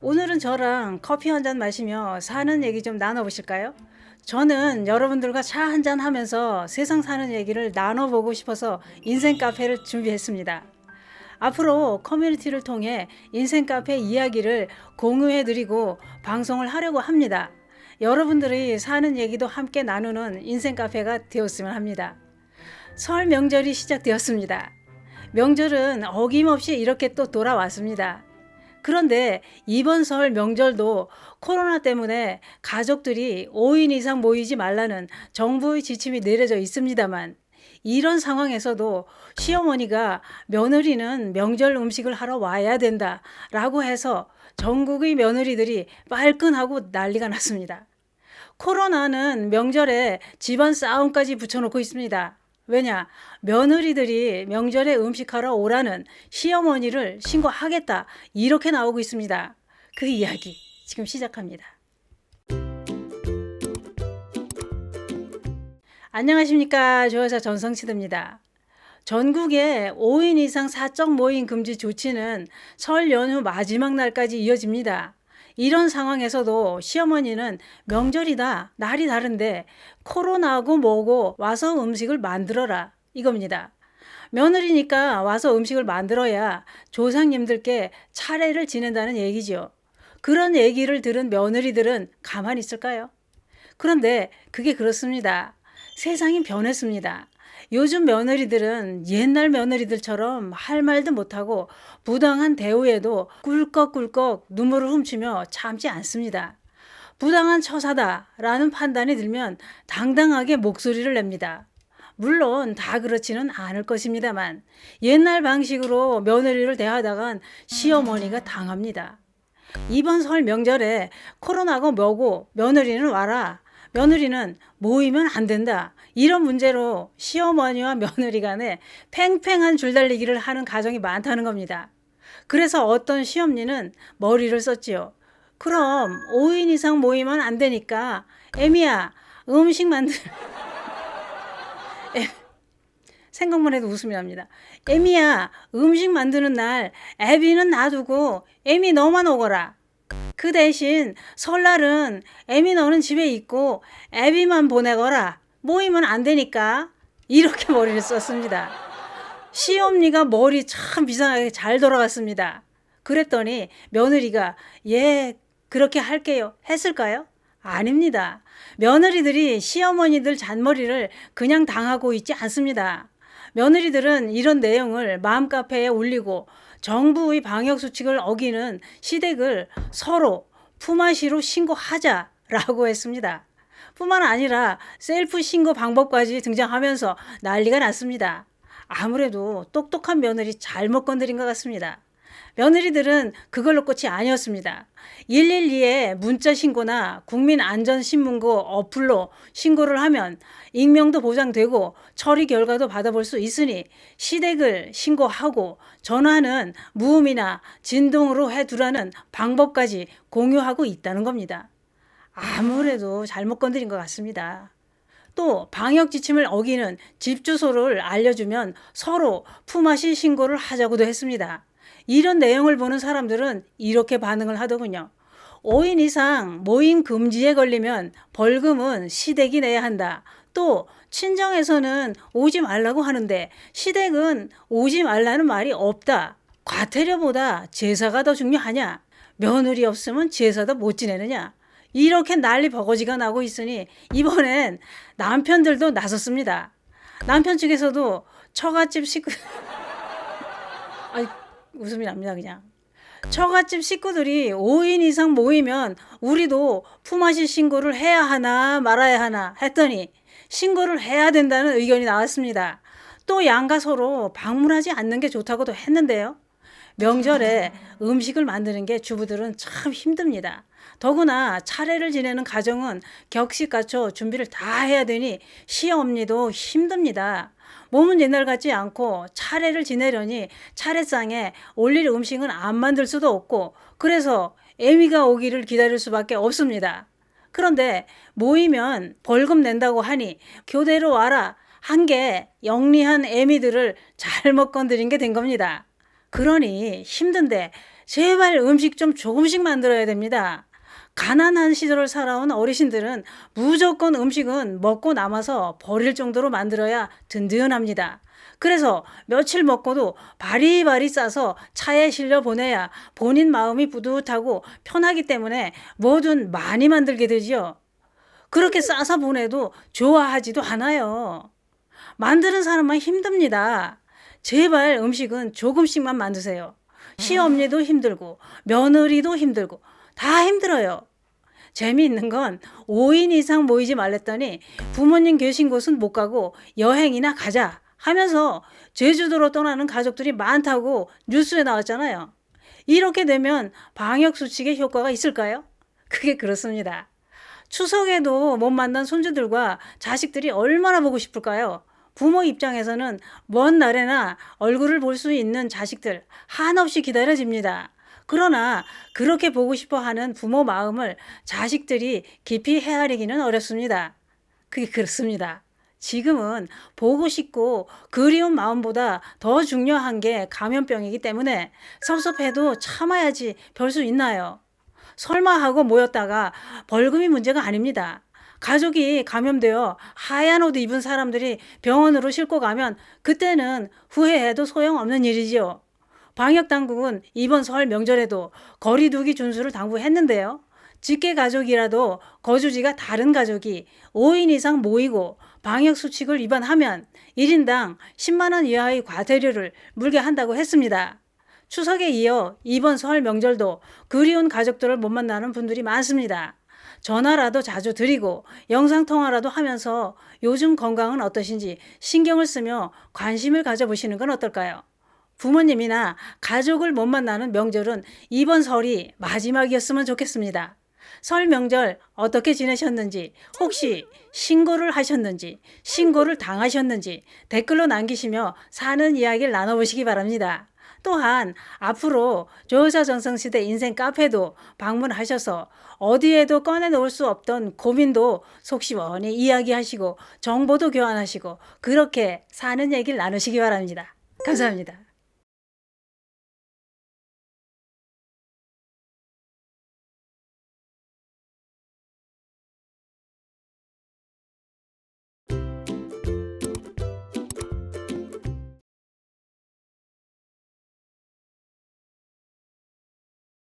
오늘은 저랑 커피 한 잔 마시며 사는 얘기 좀 나눠보실까요? 저는 여러분들과 차 한 잔 하면서 세상 사는 얘기를 나눠보고 싶어서 인생 카페를 준비했습니다. 앞으로 커뮤니티를 통해 인생 카페 이야기를 공유해드리고 방송을 하려고 합니다. 여러분들이 사는 얘기도 함께 나누는 인생 카페가 되었으면 합니다. 설 명절이 시작되었습니다. 명절은 어김없이 이렇게 또 돌아왔습니다. 그런데 이번 설 명절도 코로나 때문에 가족들이 5인 이상 모이지 말라는 정부의 지침이 내려져 있습니다만 이런 상황에서도 시어머니가 며느리는 명절 음식을 하러 와야 된다 라고 해서 전국의 며느리들이 빨끈하고 난리가 났습니다. 코로나는 명절에 집안 싸움까지 붙여놓고 있습니다. 왜냐? 며느리들이 명절에 음식하러 오라는 시어머니를 신고하겠다. 이렇게 나오고 있습니다. 그 이야기 지금 시작합니다. 안녕하십니까. 조여사 전성치드입니다. 전국에 5인 이상 사적 모임 금지 조치는 설 연휴 마지막 날까지 이어집니다. 이런 상황에서도 시어머니는 명절이다, 날이 다른데 코로나고 뭐고 와서 음식을 만들어라 이겁니다. 며느리니까 와서 음식을 만들어야 조상님들께 차례를 지낸다는 얘기죠. 그런 얘기를 들은 며느리들은 가만히 있을까요? 그런데 그게 그렇습니다. 세상이 변했습니다. 요즘 며느리들은 옛날 며느리들처럼 할 말도 못하고 부당한 대우에도 꿀꺽꿀꺽 눈물을 훔치며 참지 않습니다. 부당한 처사다라는 판단이 들면 당당하게 목소리를 냅니다. 물론 다 그렇지는 않을 것입니다만 옛날 방식으로 며느리를 대하다간 시어머니가 당합니다. 이번 설 명절에 코로나가 뭐고 며느리는 와라. 며느리는 모이면 안 된다. 이런 문제로 시어머니와 며느리 간에 팽팽한 줄달리기를 하는 가정이 많다는 겁니다. 그래서 어떤 시어머니는 머리를 썼지요. 그럼 5인 이상 모이면 안 되니까 애미야 음식 만들 애- 생각만 해도 웃음이 납니다. 애미야 음식 만드는 날 애비는 놔두고 애미 너만 오거라. 그 대신 설날은 애미 너는 집에 있고 애비만 보내거라. 모이면 안 되니까 이렇게 머리를 썼습니다. 시엄니가 머리 참 비상하게 잘 돌아갔습니다. 그랬더니 며느리가 예 그렇게 할게요 했을까요? 아닙니다. 며느리들이 시어머니들 잔머리를 그냥 당하고 있지 않습니다. 며느리들은 이런 내용을 마음카페에 올리고 정부의 방역 수칙을 어기는 시댁을 서로 품앗이로 신고하자라고 했습니다. 뿐만 아니라 셀프 신고 방법까지 등장하면서 난리가 났습니다. 아무래도 똑똑한 며느리 잘못 건드린 것 같습니다. 며느리들은 그걸로 끝이 아니었습니다. 112에 문자 신고나 국민안전신문고 어플로 신고를 하면 익명도 보장되고 처리 결과도 받아볼 수 있으니 시댁을 신고하고 전화는 무음이나 진동으로 해두라는 방법까지 공유하고 있다는 겁니다. 아무래도 잘못 건드린 것 같습니다. 또 방역 지침을 어기는 집 주소를 알려주면 서로 품앗이 신고를 하자고도 했습니다. 이런 내용을 보는 사람들은 이렇게 반응을 하더군요. 5인 이상 모임 금지에 걸리면 벌금은 시댁이 내야 한다. 또 친정에서는 오지 말라고 하는데 시댁은 오지 말라는 말이 없다. 과태료보다 제사가 더 중요하냐? 며느리 없으면 제사도 못 지내느냐? 이렇게 난리 버거지가 나고 있으니 이번엔 남편들도 나섰습니다. 남편 측에서도 처갓집 식구 아이 웃음이 납니다 그냥. 처갓집 식구들이 5인 이상 모이면 우리도 품앗이 신고를 해야 하나 말아야 하나 했더니 신고를 해야 된다는 의견이 나왔습니다. 또 양가 서로 방문하지 않는 게 좋다고도 했는데요. 명절에 음식을 만드는 게 주부들은 참 힘듭니다. 더구나 차례를 지내는 가정은 격식 갖춰 준비를 다 해야 되니 시어머니도 힘듭니다. 몸은 옛날 같지 않고 차례를 지내려니 차례상에 올릴 음식은 안 만들 수도 없고 그래서 애미가 오기를 기다릴 수밖에 없습니다. 그런데 모이면 벌금 낸다고 하니 교대로 와라 한 게 영리한 애미들을 잘못 건드린 게 된 겁니다. 그러니 힘든데 제발 음식 좀 조금씩 만들어야 됩니다. 가난한 시절을 살아온 어르신들은 무조건 음식은 먹고 남아서 버릴 정도로 만들어야 든든합니다. 그래서 며칠 먹고도 바리바리 싸서 차에 실려 보내야 본인 마음이 뿌듯하고 편하기 때문에 뭐든 많이 만들게 되지요. 그렇게 싸서 보내도 좋아하지도 않아요. 만드는 사람만 힘듭니다. 제발 음식은 조금씩만 만드세요. 시어머니도 힘들고 며느리도 힘들고 다 힘들어요. 재미있는 건 5인 이상 모이지 말랬더니 부모님 계신 곳은 못 가고 여행이나 가자 하면서 제주도로 떠나는 가족들이 많다고 뉴스에 나왔잖아요. 이렇게 되면 방역 수칙의 효과가 있을까요? 그게 그렇습니다. 추석에도 못 만난 손주들과 자식들이 얼마나 보고 싶을까요? 부모 입장에서는 먼 날에나 얼굴을 볼 수 있는 자식들 한없이 기다려집니다. 그러나 그렇게 보고 싶어 하는 부모 마음을 자식들이 깊이 헤아리기는 어렵습니다. 그게 그렇습니다. 지금은 보고 싶고 그리운 마음보다 더 중요한 게 감염병이기 때문에 섭섭해도 참아야지 별 수 있나요? 설마 하고 모였다가 벌금이 문제가 아닙니다. 가족이 감염되어 하얀 옷 입은 사람들이 병원으로 싣고 가면 그때는 후회해도 소용없는 일이지요. 방역 당국은 이번 설 명절에도 거리두기 준수를 당부했는데요. 직계 가족이라도 거주지가 다른 가족이 5인 이상 모이고 방역 수칙을 위반하면 1인당 10만 원 이하의 과태료를 물게 한다고 했습니다. 추석에 이어 이번 설 명절도 그리운 가족들을 못 만나는 분들이 많습니다. 전화라도 자주 드리고 영상통화라도 하면서 요즘 건강은 어떠신지 신경을 쓰며 관심을 가져보시는 건 어떨까요? 부모님이나 가족을 못 만나는 명절은 이번 설이 마지막이었으면 좋겠습니다. 설 명절 어떻게 지내셨는지, 혹시 신고를 하셨는지, 신고를 당하셨는지 댓글로 남기시며 사는 이야기를 나눠보시기 바랍니다. 또한 앞으로 조사전성시대 인생 카페도 방문하셔서 어디에도 꺼내놓을 수 없던 고민도 속 시원히 이야기하시고 정보도 교환하시고 그렇게 사는 얘기를 나누시기 바랍니다. 감사합니다.